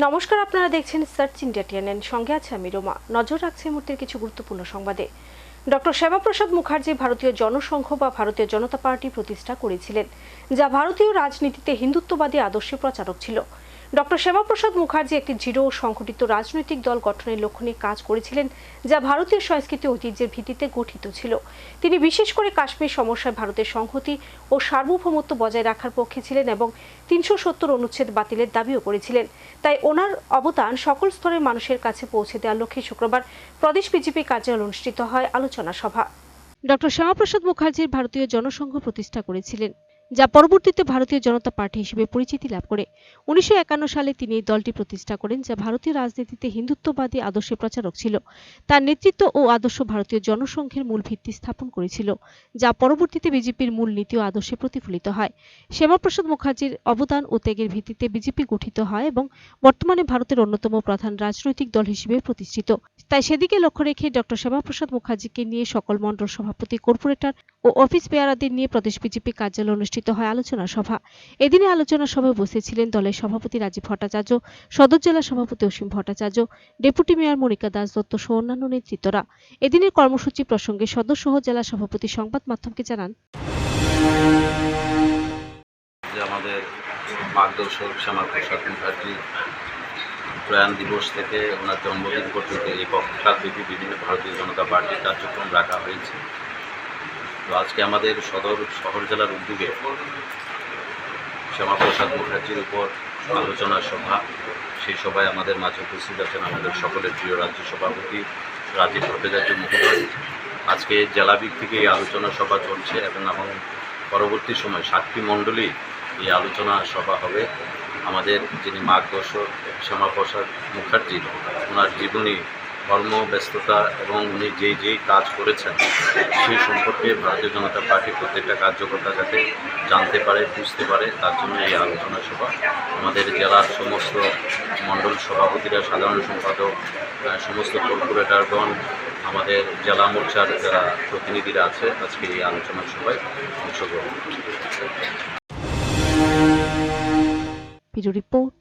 নমস্কার, আপনারা দেখছেন সার্চ ইন্ডিয়া টিএনএন সঙ্গে আছে আমি রোমা। নজর রাখছে মুহূর্তের কিছু গুরুত্বপূর্ণ সংবাদে। ডক্টর শ্যামাপ্রসাদ মুখার্জি ভারতীয় জনসংঘ বা ভারতীয় জনতা পার্টি প্রতিষ্ঠা করেছিলেন, যা ভারতীয় রাজনীতিতে হিন্দুত্ববাদী আদর্শে প্রচারক ছিল। ডক্টর শ্যামাপ্রসাদ মুখার্জি একটি ও সংগঠিত রাজনৈতিক দল গঠনের লক্ষ্য নিয়ে কাজ করেছিলেন, যা ভারতীয় সংস্কৃতি ঐতিহ্যের ভিত্তিতে গঠিত ছিল। তিনি বিশেষ করে কাশ্মীর সমস্যায় ভারতের সংহতি ও সার্বভৌমত্ব বজায় রাখার পক্ষে ছিলেন এবং তিনশো সত্তর অনুচ্ছেদ বাতিলের দাবিও করেছিলেন। তাই ওনার অবদান সকল স্তরের মানুষের কাছে পৌঁছে দেওয়ার লক্ষ্যে শুক্রবার প্রদেশ বিজেপি কার্যালয় অনুষ্ঠিত হয় আলোচনা সভা। ডক্টর শ্যামাপ্রসাদ মুখার্জির ভারতীয় জনসংঘ প্রতিষ্ঠা করেছিলেন। যা পরবর্তীতে ভারতীয় জনতা পার্টি হিসেবে পরিচিতি লাভ করে। উনিশশো একান্ন সালে তিনি এই দলটি প্রতিষ্ঠা করেন, যা ভারতীয় রাজনীতিতে হিন্দুত্ববাদী আদর্শের প্রচারক ছিল। তার নেতৃত্ব ও আদর্শ ভারতীয় জনসংঘের মূল ভিত্তি স্থাপন করেছিল, যা পরবর্তীতে বিজেপির মূল নীতি ও আদর্শে প্রতিফলিত হয়। শ্যামাপ্রসাদ মুখার্জির অবদান ও ত্যাগের ভিত্তিতে বিজেপি গঠিত হয় এবং বর্তমানে ভারতের অন্যতম প্রধান রাজনৈতিক দল হিসেবে প্রতিষ্ঠিত। তাই সেদিকে লক্ষ্য রেখে ডক্টর শ্যামাপ্রসাদ মুখার্জিকে নিয়ে সকল মণ্ডল সভাপতি, কর্পোরেটর ও অফিস বেয়ারাদের নিয়ে প্রদেশ বিজেপি কার্যালয়ে অনুষ্ঠিত হয় আলোচনা সভা। এদিনে আলোচনা সভায় উপস্থিত ছিলেন দলের সভাপতি রাজীব ভট্টাচার্য, সদর জেলা সভাপতি অসীম ভট্টাচার্য, ডেপুটি মেয়র মনিকা দাস দত্ত সহ অন্যান্য নেতৃত্বরা। এদিনের কর্মসূচি প্রসঙ্গে সদস্য সহ জেলা সভাপতি সংবাদ মাধ্যমকে জানান। আমাদের মার্গদর্শক শ্যামাপ্রসাদ মুখার্জি প্রয়াণ দিবস থেকে ওনার জন্মদিন পর্যন্ত এই পক্ষকালব্যাপী বিভিন্ন ভারতীয় জনতা পার্টির কার্যক্রম রাখা হয়েছে। তো আজকে আমাদের সদর শহর জেলার উদ্যোগে শ্যামাপ্রসাদ মুখার্জির উপর আলোচনা সভা। সেই সভায় আমাদের মাঝে উপস্থিত আছেন আমাদের সকলের প্রিয় রাজ্য সভাপতি রাজীব ভট্টাচার্য মহোদয়। আজকে জেলাভিক থেকে এই আলোচনা সভা চলছে এবং এবং পরবর্তী সময় সাতটি মণ্ডলী এই আলোচনা সভা হবে। আমাদের যিনি মার্গদর্শক শ্যামাপ্রসাদ মুখার্জি, ওনার জীবনী কর্মব্যস্ততা এবং উনি যেই যেই কাজ করেছেন, সেই সম্পর্কে ভারতীয় জনতা পার্টি প্রত্যেকটা কার্যকর্তা যাতে জানতে পারে, বুঝতে পারে, তার জন্য এই আলোচনা সভা। আমাদের জেলার সমস্ত মণ্ডল সভাপতিরা, সাধারণ সম্পাদক সমস্ত কর্পোরেটরগণ, আমাদের জেলা মোর্চার যারা প্রতিনিধিরা আছে, আজকে এই আলোচনা সভায় অংশগ্রহণ রিপোর্ট